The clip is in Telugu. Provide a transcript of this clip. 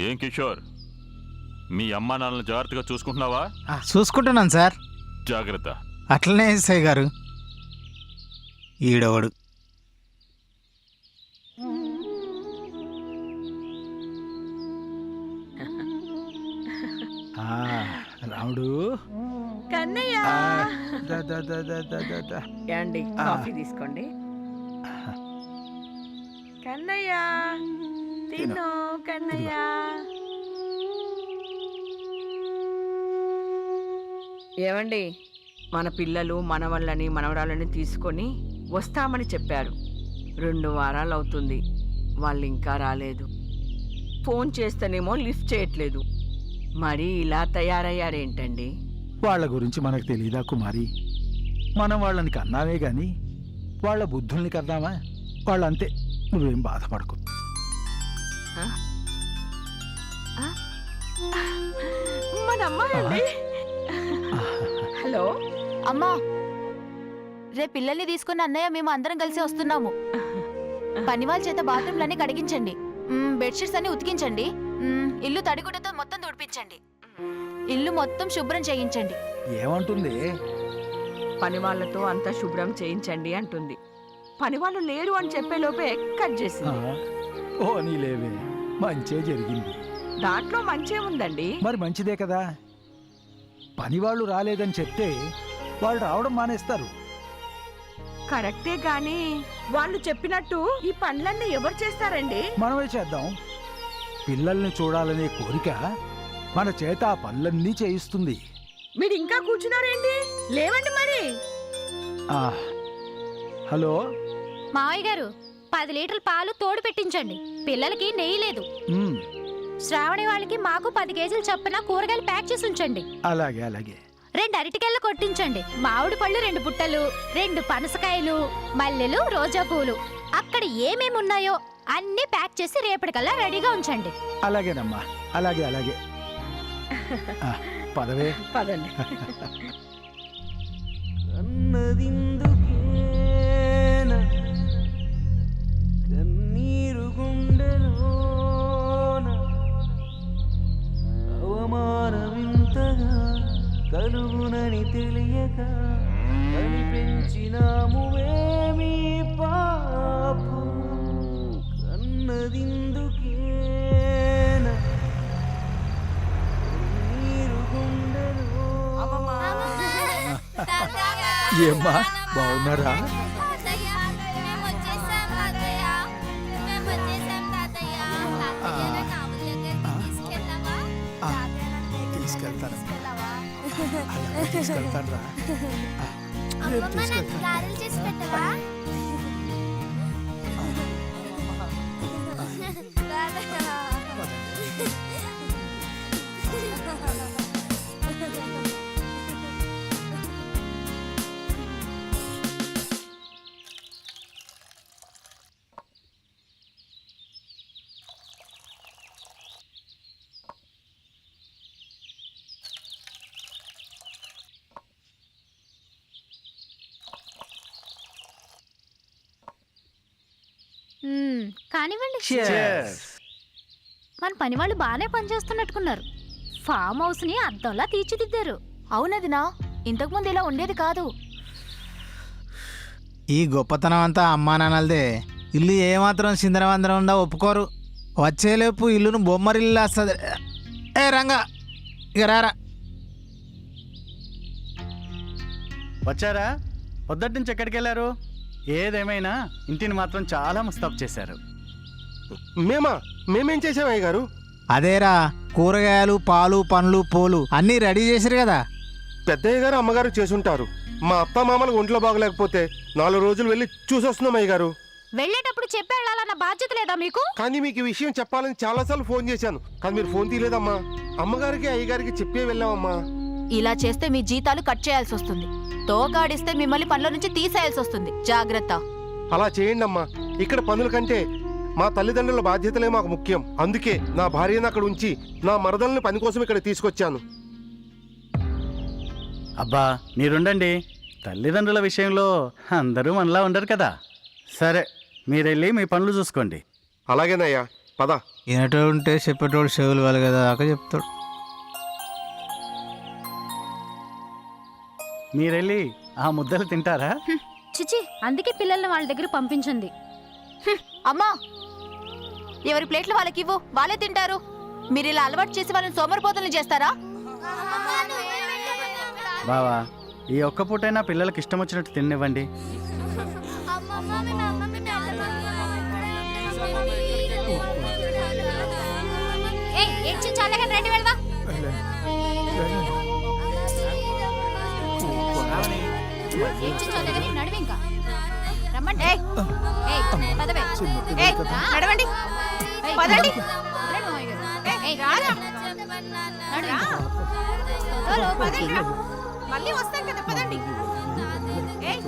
ఏం కిషోర్? మీ అమ్మా నాన్నలు జాగ్రత్తగా చూసుకుంటున్నావా? ఆ, చూసుకుంటున్నాను సార్. జాగ్రత్త. అట్లనే ఎస్ఐ గారు. ఈడోడు ఆ, రాముడు. కన్నయ్య! ఆ, దా, దా, దా, దా, దా, దా, దా. ఏమండి ఆ. కాఫీ తీసుకోండి. కన్నయ్య! తిను కన్నయ్య. ఏమండి? మన పిల్లలు మనవళ్ళని మనవరాళ్ళని తీసుకొని వస్తామని చెప్పారు. రెండు వారాలు అవుతుంది వాళ్ళు ఇంకా రాలేదు. ఫోన్ చేస్తేనేమో లిఫ్ట్ చేయట్లేదు. మరి ఇలా తయారయ్యారేంటండి? వాళ్ళ గురించి మనకు తెలియదా కుమారి? మనం వాళ్ళని కన్నామే గాని వాళ్ళ బుద్ధుల్ని కన్నామా? వాళ్ళంతే. నువ్వేం బాధపడకు. మన అమ్మాయి హలో. అమ్మా రేపు పిల్లల్ని తీసుకుని అన్నయ్య మేము అందరం కలిసి వస్తున్నాము. పనివాళ్ళ చేత బాత్రూమ్లన్నీ కడిగించండి. బెడ్షీట్స్ అన్ని ఉతికించండి. ఇల్లు తడిగుడ్డతో మొత్తం తుడిపించండి. ఇల్లు మొత్తం శుభ్రం చేయించండి. ఏమంటుంది? పని వాళ్ళతో అంతా శుభ్రం చేయించండి అంటుంది. పని వాళ్ళు లేరు అని చెప్పే లోపే కట్ చేసింది. ఓ నీలేవే మంచే జరిగింది. దాంట్లో మంచే ఉందండి. మరి మంచిదే కదా? పనివాళ్ళు రాలేదని చెప్తే వాళ్ళు రావడం మానేస్తారు. కరెక్టే గాని వాళ్ళు చెప్పినట్టు ఈ పనులన్నీ ఎవరు చేస్తారండి? మనమే చేద్దాం. పిల్లల్ని చూడాలనే కోరిక మన చేత ఆ పనులన్నీ చేయిస్తుంది. మీరు ఇంకా కూర్చున్నారేంటి? లేవండి మరి. ఆ, హలో? మావయ్య గారు పది లీటర్ల పాలు తోడు పెట్టించండి. పిల్లలకి నెయ్యి లేదు. శ్రావణి వాళ్ళకి మాకు పది కేజీలు చొప్పున కూరగాయలు ప్యాక్ చేసి ఉంచండి. అలాగే అలాగే. రెండు అరటికాయలు కొట్టించండి. మామిడి పళ్ళు రెండు బుట్టలు రెండు పనసకాయలు మల్లెలు రోజా పూలు. అక్కడ ఏమేమి ఉన్నాయో అన్నీ ప్యాక్ చేసి రేపటికల్లా రెడీగా ఉంచండి. అలాగేనమ్మా. అలాగే అలాగే. ఆ, పదవే. పదండి. తెలియక కనిపించినాము ఏమీ పాపు కన్నదిందుకేన. కన్నీరు గుండెలోన ఏమ్మా బాగున్నారా? అలాగే తీసుకెళ్తాను రా అమ్మమ్మ నాకు గారెలు చేసి పెట్టవా? మ్మ్, కానివ్వండి. మన పని వాళ్ళు బాగానే పనిచేస్తున్నట్టుకున్నారు. ఫామ్ హౌస్ని అద్దంలా తీర్చిదిద్దారు. అవునదినా ఇంతకుముందు ఇలా ఉండేది కాదు. ఈ గొప్పతనం అంతా అమ్మా నాన్నలదే. ఇల్లు ఏమాత్రం సిందరవందరం ఉందా ఒప్పుకోరు. వచ్చేలోపు ఇల్లును బొమ్మరిల్లు వస్తుంది ఏ రంగా ఇక రారా. వచ్చారా? పొద్దుటి నుంచి ఎక్కడికి వెళ్ళారు ఏదేమైనా ఇంటిని మాత్రం చాలా ముస్తాబ్ చేశారు. మేమా? మేమేం చేసాం అయ్య గారు అదేరా కూరగాయలు పాలు పండ్లు పూలు అన్నీ రెడీ చేసిరు కదా. పెద్దయ్య గారు అమ్మగారు చేసుంటారు. మా అత్త మామలకు ఒంట్లో బాగలేకపోతే నాలుగు రోజులు వెళ్ళి చూసొస్తున్నాం అయ్య గారు వెళ్ళేటప్పుడు చెప్పి వెళ్ళాలన్న బాధ్యత లేదా మీకు? కానీ మీకు ఈ విషయం చెప్పాలని చాలాసార్లు ఫోన్ చేశాను. కానీ మీరు ఫోన్ తీయలేదమ్మా. అమ్మగారికి అయ్యగారికి చెప్పే వెళ్ళామమ్మా. ఇలా చేస్తే మీ జీతాలు కట్ చేయాల్సి వస్తుంది. తోగాడిస్తే మిమ్మల్ని పనుల నుంచి తీసేయాల్సి వస్తుంది. జాగ్రత్త. అలా చేయండి అమ్మా ఇక్కడ పనుల కంటే మా తల్లిదండ్రుల బాధ్యతలే మాకు ముఖ్యం. అందుకే నా భార్యను అక్కడ ఉంచి నా మరదల్ని పని కోసం ఇక్కడ తీసుకొచ్చాను. అబ్బా మీరుండండి. తల్లిదండ్రుల విషయంలో అందరూ మనలా ఉండరు కదా. సరే మీరెళ్ళి మీ పనులు చూసుకోండి. అలాగేనయ్యా పద. వినేటోడు ఉంటే చెప్పేటోడు చెవులు వాళ్ళు కదా దాకా చెప్తాడు. మీరెళ్ళి ఆ ముద్దలు తింటారా? చిచి అందుకే పిల్లల్ని వాళ్ళ దగ్గర పంపించింది. అమ్మా! ఎవరి ప్లేట్లు వాళ్ళకి ఇవ్వు వాళ్ళే తింటారు. మీరు ఇలా అలవాటు చేసి వాళ్ళని సోమరిపోతులు చేస్తారా? బావా ఈ ఒక్క పూటైనా పిల్లలకి ఇష్టం వచ్చినట్టు తినివ్వండి ఏ చాలగా రండి వెళ్దాం. ఏడ్చి చాలగాని నడువు ఇంకా. రమ్మంటే ఏయ్. పదవే. ఏయ్ నడవండి. ఏయ్, పదండి. ఏయ్, నడు. మళ్ళీ వస్తాం కదా పదండి. ఏయ్.